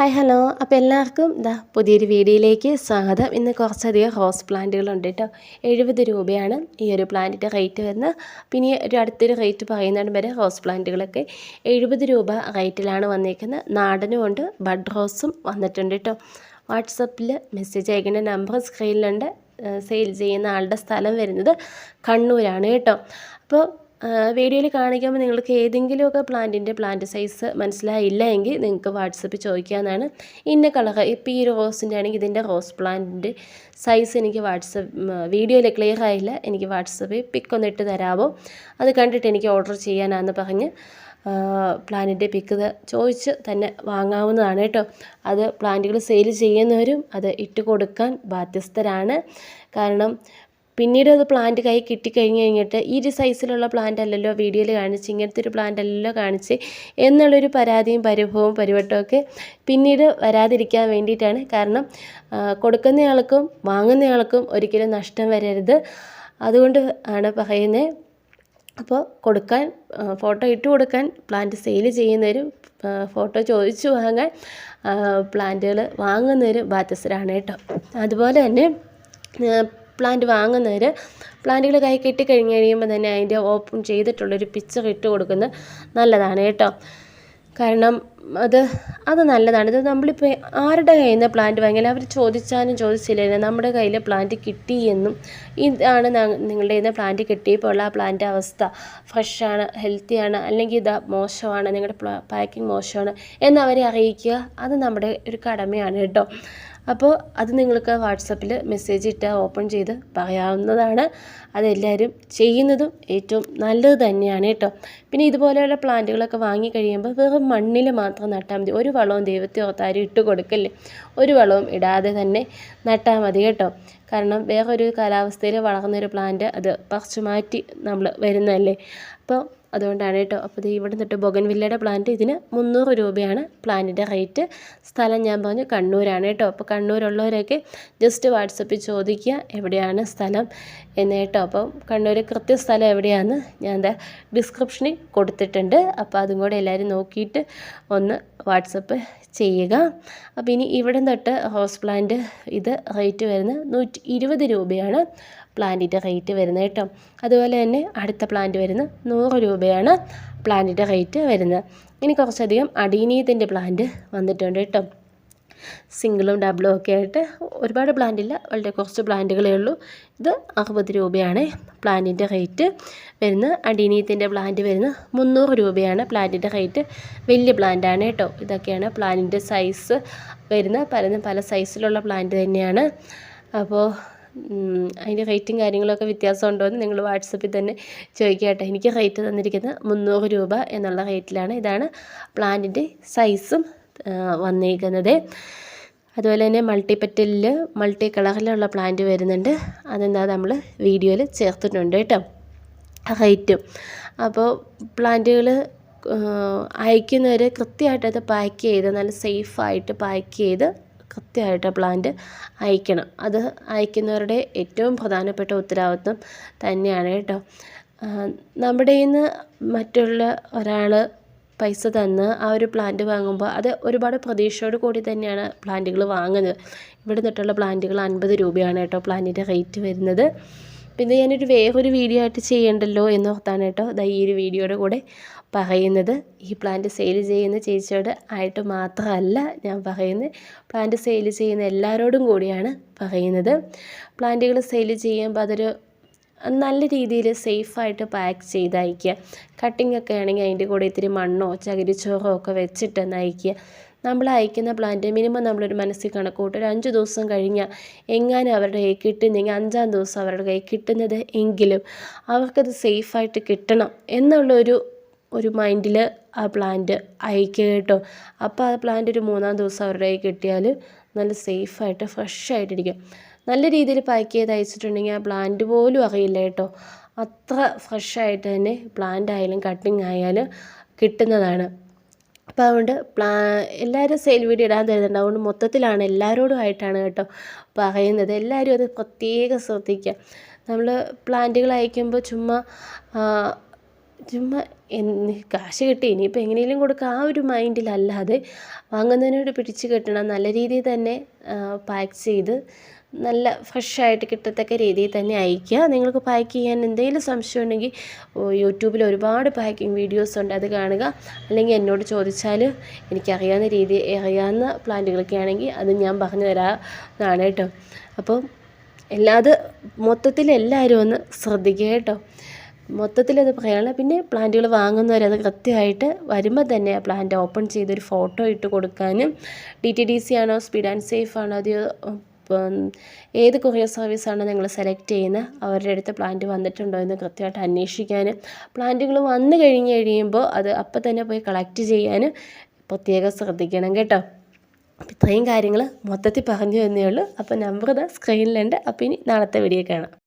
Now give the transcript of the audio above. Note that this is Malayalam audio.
ഹായ് ഹലോ അപ്പോൾ എല്ലാവർക്കും ഇതാ പുതിയൊരു വീഡിയോയിലേക്ക് സ്വാഗതം. ഇന്ന് കുറച്ചധികം റോസ് പ്ലാന്റുകളുണ്ട് കേട്ടോ. എഴുപത് രൂപയാണ് ഈ ഒരു പ്ലാന്റിന്റെ റേറ്റ് വരുന്നത്. പിന്നെ ഒരു അടുത്തൊരു റേറ്റ് പറയുന്നതിന് വരെ റോസ് പ്ലാന്റുകളൊക്കെ എഴുപത് രൂപ റേറ്റിലാണ് വന്നിരിക്കുന്നത് നാടനും ഉണ്ട് ബഡ് റോസും വന്നിട്ടുണ്ട് കേട്ടോ. വാട്സപ്പിൽ മെസ്സേജ് അയക്കേണ്ട നമ്പർ സ്ക്രീനിലുണ്ട്. സെയിൽ ചെയ്യുന്ന ആളുടെ സ്ഥലം വരുന്നത് കണ്ണൂരാണ് കേട്ടോ. അപ്പോൾ വീഡിയോയിൽ കാണിക്കുമ്പോൾ നിങ്ങൾക്ക് ഏതെങ്കിലുമൊക്കെ പ്ലാന്റിന്റെ പ്ലാന്റ് സൈസ് മനസ്സിലായില്ല എങ്കിൽ നിങ്ങൾക്ക് വാട്സപ്പിൽ ചോദിക്കാമെന്നാണ് ഇന്ന കളർ ഇപ്പോൾ ഈ റോസിന്റെ ആണെങ്കിൽ ഇതിന്റെ റോസ് പ്ലാന്റിന്റെ സൈസ് എനിക്ക് വാട്സപ്പ് വീഡിയോയിൽ ക്ലിയർ ആയില്ല. എനിക്ക് വാട്സപ്പിൽ പിക്ക് ഒന്ന് ഇട്ട് തരാമോ അത് കണ്ടിട്ട് എനിക്ക് ഓർഡർ ചെയ്യാനാണെന്ന് പറഞ്ഞ് പ്ലാന്റിന്റെ പിക്ക് ചോദിച്ച് തന്നെ വാങ്ങാവുന്നതാണ് കേട്ടോ. അത് പ്ലാന്റുകൾ സെയിൽ ചെയ്യുന്നവരും അത് ഇട്ട് കൊടുക്കാൻ ബാധ്യസ്ഥരാണ്. കാരണം പിന്നീട് അത് പ്ലാന്റ് കൈ കിട്ടിക്കഴിഞ്ഞ് കഴിഞ്ഞിട്ട് ഈ ഒരു സൈസിലുള്ള പ്ലാന്റ് അല്ലല്ലോ വീഡിയോയിൽ കാണിച്ച് ഇങ്ങനത്തെ ഒരു പ്ലാന്റ് അല്ലല്ലോ കാണിച്ച് എന്നുള്ളൊരു പരാതിയും പരിഭവവും പരിവട്ടമൊക്കെ പിന്നീട് വരാതിരിക്കാൻ വേണ്ടിയിട്ടാണ്. കാരണം കൊടുക്കുന്നയാൾക്കും വാങ്ങുന്നയാൾക്കും ഒരിക്കലും നഷ്ടം വരരുത്. അതുകൊണ്ട് ആണ് പറയുന്നത് അപ്പോൾ കൊടുക്കാൻ ഫോട്ടോ ഇട്ട് കൊടുക്കാൻ പ്ലാന്റ് സെയിൽ ചെയ്യുന്നവരും ഫോട്ടോ ചോദിച്ചു വാങ്ങാൻ പ്ലാന്റുകൾ വാങ്ങുന്നവരും ബാധ്യസ്ഥരാണ് കേട്ടോ. അതുപോലെ തന്നെ പ്ലാന്റ് വാങ്ങുന്നവർ പ്ലാന്റുകൾ കൈ കിട്ടി കഴിഞ്ഞ് കഴിയുമ്പോൾ തന്നെ അതിന്റെ ഓപ്പൺ ചെയ്തിട്ടുള്ളൊരു പിക്ചർ ഇട്ട് കൊടുക്കുന്നത് നല്ലതാണ് കേട്ടോ. കാരണം അത് അത് നല്ലതാണ്. ഇത് നമ്മളിപ്പോൾ ആരുടെ കയ്യിൽ നിന്ന് പ്ലാന്റ് വാങ്ങിയാലും അവർ ചോദിച്ചാലും ചോദിച്ചില്ലെങ്കിലും നമ്മുടെ കയ്യിൽ പ്ലാന്റ് കിട്ടി എന്നും ഇതാണ് നിങ്ങളുടെ കയ്യിൽ നിന്ന് പ്ലാന്റ് കിട്ടിയപ്പോൾ ഉള്ള ആ പ്ലാന്റ് അവസ്ഥ. ഫ്രഷാണ് ഹെൽത്തിയാണ് അല്ലെങ്കിൽ ഇതാ മോശമാണ് നിങ്ങളുടെ പാക്കിംഗ് മോശമാണ് എന്നവരെ അറിയിക്കുക. അത് നമ്മുടെ ഒരു കടമയാണ് കേട്ടോ. അപ്പോൾ അത് നിങ്ങൾക്ക് വാട്സപ്പിൽ മെസ്സേജ് ഇട്ടാൽ ഓപ്പൺ ചെയ്ത് പറയാവുന്നതാണ്. അതെല്ലാവരും ചെയ്യുന്നതും ഏറ്റവും നല്ലത് തന്നെയാണ് കേട്ടോ. പിന്നെ ഇതുപോലെയുള്ള പ്ലാന്റുകളൊക്കെ വാങ്ങിക്കഴിയുമ്പോൾ വെറും മണ്ണിൽ മാത്രം നട്ടാൽ മതി. ഒരു വളവും ദൈവത്തെ ഓർത്താരും ഇട്ട് കൊടുക്കല്ലേ. ഒരു വളവും ഇടാതെ തന്നെ നട്ടാൽ മതി കേട്ടോ. കാരണം വേറൊരു കാലാവസ്ഥയിൽ വളർന്നൊരു പ്ലാന്റ് അത് പറിച്ചു മാറ്റി നമ്മൾ വരുന്നതല്ലേ. അപ്പോൾ അതുകൊണ്ടാണ് കേട്ടോ. അപ്പോൾ ഇത് ഇവിടെ നിന്നിട്ട് ബൊഗൻവില്ലയുടെ പ്ലാന്റ് ഇതിന് മുന്നൂറ് രൂപയാണ് പ്ലാന്റിന്റെ റേറ്റ് സ്ഥലം ഞാൻ പറഞ്ഞു കണ്ണൂരാണ് കേട്ടോ. അപ്പോൾ കണ്ണൂരുള്ളവരൊക്കെ ജസ്റ്റ് വാട്സപ്പിൽ ചോദിക്കുക എവിടെയാണ് സ്ഥലം എന്ന് കേട്ടോ. അപ്പം കണ്ണൂർ കൃത്യ സ്ഥലം എവിടെയാണെന്ന് ഞാൻ ഡിസ്ക്രിപ്ഷനിൽ കൊടുത്തിട്ടുണ്ട്. അപ്പോൾ അതും കൂടെ എല്ലാവരും നോക്കിയിട്ട് ഒന്ന് വാട്സപ്പ് ചെയ്യുക. അപ്പോൾ ഇനി ഇവിടെ തൊട്ട് ഹൗസ് പ്ലാന്റ് ഇത് റേറ്റ് വരുന്നത് നൂറ്റി ഇരുപത് രൂപയാണ് പ്ലാന്റിന്റെ റേറ്റ് വരുന്നത് കേട്ടോ. അതുപോലെ തന്നെ അടുത്ത പ്ലാന്റ് വരുന്നത് നൂറ് രൂപയാണ് പ്ലാന്റിന്റെ റേറ്റ് വരുന്നത്. ഇനി കുറച്ചധികം അടീനീയത്തിന്റെ പ്ലാന്റ് വന്നിട്ടുണ്ട് കേട്ടോ. സിംഗിളും ഡബിളും ഒക്കെ ആയിട്ട് ഒരുപാട് പ്ലാന്റ് ഇല്ല. വളരെ കുറച്ച് പ്ലാന്റുകളേ ഉള്ളൂ. ഇത് അറുപത് രൂപയാണ് പ്ലാന്റിന്റെ റേറ്റ് വരുന്ന അടീനീയത്തിന്റെ പ്ലാന്റ് വരുന്ന മുന്നൂറ് രൂപയാണ് പ്ലാന്റിന്റെ റേറ്റ് വലിയ പ്ലാന്റാണ് കേട്ടോ. ഇതൊക്കെയാണ് പ്ലാന്റിന്റെ സൈസ് വരുന്ന പല പല സൈസിലുള്ള പ്ലാന്റ് തന്നെയാണ്. അപ്പോൾ അതിന്റെ റേറ്റും കാര്യങ്ങളൊക്കെ വ്യത്യാസം ഉണ്ടോ എന്ന് നിങ്ങൾ വാട്സപ്പിൽ തന്നെ ചോദിക്കുക കേട്ടോ. എനിക്ക് റേറ്റ് തന്നിരിക്കുന്നത് മുന്നൂറ് രൂപ എന്നുള്ള റേറ്റിലാണ് ഇതാണ് പ്ലാന്റിന്റെ സൈസും വന്നിരിക്കുന്നത് അതുപോലെ തന്നെ മൾട്ടി പെറ്റലിൽ മൾട്ടി കളറിലുള്ള പ്ലാന്റ് വരുന്നുണ്ട്. അതെന്താ നമ്മൾ വീഡിയോയിൽ ചേർത്തിട്ടുണ്ട് കേട്ടോ. റേറ്റും. അപ്പോൾ പ്ലാന്റുകൾ അയക്കുന്നവർ കൃത്യമായിട്ട് അത് പാക്ക് ചെയ്ത് നല്ല സേഫായിട്ട് പാക്ക് ചെയ്ത് കൃത്യമായിട്ട് പ്ലാന്റ് അയക്കണം. അത് അയക്കുന്നവരുടെ ഏറ്റവും പ്രധാനപ്പെട്ട ഉത്തരവാദിത്വം തന്നെയാണ് കേട്ടോ. നമ്മുടെ ഇന്ന് മറ്റുള്ള ഒരാൾ പൈസ തന്ന് ആ ഒരു പ്ലാന്റ് വാങ്ങുമ്പോൾ അത് ഒരുപാട് പ്രതീക്ഷയോട് കൂടി തന്നെയാണ് പ്ലാന്റുകൾ വാങ്ങുന്നത്. ഇവിടെ നിന്നിട്ടുള്ള പ്ലാന്റുകൾ അൻപത് രൂപയാണ് കേട്ടോ പ്ലാന്റിന്റെ റേറ്റ് വരുന്നത്. പിന്നെ ഞാനൊരു വേറൊരു വീഡിയോ ആയിട്ട് ചെയ്യണ്ടല്ലോ എന്നോർത്താണ് കേട്ടോ ദാ ഈ ഒരു വീഡിയോയുടെ കൂടെ പറയുന്നത്. ഈ പ്ലാന്റ് സെയിൽ ചെയ്യുന്ന ചേച്ചിയോട് ആയിട്ട് മാത്രമല്ല ഞാൻ പറയുന്നത്. പ്ലാന്റ് സെയിൽ ചെയ്യുന്ന എല്ലാവരോടും കൂടിയാണ് പറയുന്നത്. പ്ലാന്റുകൾ സെയിൽ ചെയ്യുമ്പോൾ അതൊരു നല്ല രീതിയിൽ സേഫായിട്ട് പാക്ക് ചെയ്ത് അയക്കുക കട്ടിംഗ് ഒക്കെ ആണെങ്കിൽ അതിന്റെ കൂടെ ഇത്തിരി മണ്ണോ ചകിരിച്ചോറോ ഒക്കെ വെച്ചിട്ട് നയിക്കുക. നമ്മൾ അയക്കുന്ന പ്ലാന്റ് മിനിമം നമ്മളൊരു മനസ്സിൽ കണക്കൂട്ട് ഒരു അഞ്ച് ദിവസം കഴിഞ്ഞാൽ എങ്ങാനും അവരുടെ കയ്യിൽ കിട്ടുന്നെങ്കിൽ അഞ്ചാം ദിവസം അവരുടെ കയ്യിൽ കിട്ടുന്നത് എങ്കിലും അവർക്കത് സേഫായിട്ട് കിട്ടണം എന്നുള്ളൊരു ഒരു മൈൻഡിൽ ആ പ്ലാന്റ് അയക്കുക കേട്ടോ. അപ്പോൾ ആ പ്ലാന്റ് ഒരു മൂന്നാം ദിവസം അവരുടെ കയ്യിൽ കിട്ടിയാൽ നല്ല സേഫായിട്ട് ഫ്രഷ് ആയിട്ടിരിക്കും. നല്ല രീതിയിൽ പാക്ക് ചെയ്ത് അയച്ചിട്ടുണ്ടെങ്കിൽ ആ പ്ലാന്റ് പോലും അറിയില്ല കേട്ടോ. അത്ര ഫ്രഷായിട്ട് തന്നെ പ്ലാന്റ് ആയാലും കട്ടിങ് ആയാലും കിട്ടുന്നതാണ്. അപ്പോൾ അതുകൊണ്ട് പ്ലാ എല്ലാവരും സെയിൽ വീഡിയോ ഇടാൻ തരുന്നുണ്ട്. അതുകൊണ്ട് മൊത്തത്തിലാണ് എല്ലാവരോടും ആയിട്ടാണ് കേട്ടോ പറയുന്നത്. എല്ലാവരും അത് പ്രത്യേകം ശ്രദ്ധിക്കുക. നമ്മൾ പ്ലാന്റുകൾ അയക്കുമ്പോൾ ചുമ്മാ ചുമ്മാ എന്ന് കാശ് കിട്ടി ഇനിയിപ്പോൾ എങ്ങനെയെങ്കിലും കൊടുക്കുക ആ ഒരു മൈൻഡിലല്ലാതെ വാങ്ങുന്നതിനോട് പിടിച്ച് കെട്ടണം. നല്ല രീതിയിൽ തന്നെ പാക്ക് ചെയ്ത് നല്ല ഫ്രഷായിട്ട് കിട്ടത്തക്ക രീതിയിൽ തന്നെ അയയ്ക്കുക. നിങ്ങൾക്ക് പാക്ക് ചെയ്യാൻ എന്തെങ്കിലും സംശയം ഉണ്ടെങ്കിൽ യൂട്യൂബിൽ ഒരുപാട് പാക്കിംഗ് വീഡിയോസ് ഉണ്ട് അത് കാണുക. അല്ലെങ്കിൽ എന്നോട് ചോദിച്ചാൽ എനിക്കറിയാവുന്ന രീതി അറിയാവുന്ന പ്ലാന്റുകളൊക്കെ ആണെങ്കിൽ അത് ഞാൻ പറഞ്ഞു തരാവുന്നതാണ് കേട്ടോ. അപ്പോൾ എല്ലാത് മൊത്തത്തിൽ എല്ലാവരും ഒന്ന് ശ്രദ്ധിക്കുക കേട്ടോ. മൊത്തത്തിൽ അത് പറയാനുള്ള പിന്നെ പ്ലാന്റുകൾ വാങ്ങുന്നവരത് കൃത്യമായിട്ട് വരുമ്പോൾ തന്നെ ആ പ്ലാന്റ് ഓപ്പൺ ചെയ്തൊരു ഫോട്ടോ ഇട്ട് കൊടുക്കാനും ഡി ടി ഡി സി ആണോ സ്പീഡ് ആൻഡ് സേഫ് ആണോ അത് ഏത് കൊറിയർ സർവീസാണ് നിങ്ങൾ സെലക്ട് ചെയ്യുന്നത്? അവരുടെ അടുത്ത് പ്ലാന്റ് വന്നിട്ടുണ്ടോ എന്ന് കൃത്യമായിട്ട് അന്വേഷിക്കാനും പ്ലാന്റുകൾ വന്നു കഴിഞ്ഞ് കഴിയുമ്പോൾ അത് അപ്പം തന്നെ പോയി കളക്ട് ചെയ്യാനും പ്രത്യേകം ശ്രദ്ധിക്കണം കേട്ടോ. ഇത്രയും കാര്യങ്ങൾ മൊത്തത്തിൽ പറഞ്ഞു തന്നേ ഉള്ളൂ. അപ്പോൾ നമ്പർ ഇതാ സ്ക്രീനിലുണ്ട് അപ്പോൾ ഇനി നാളത്തെ വീഡിയോ കാണാം.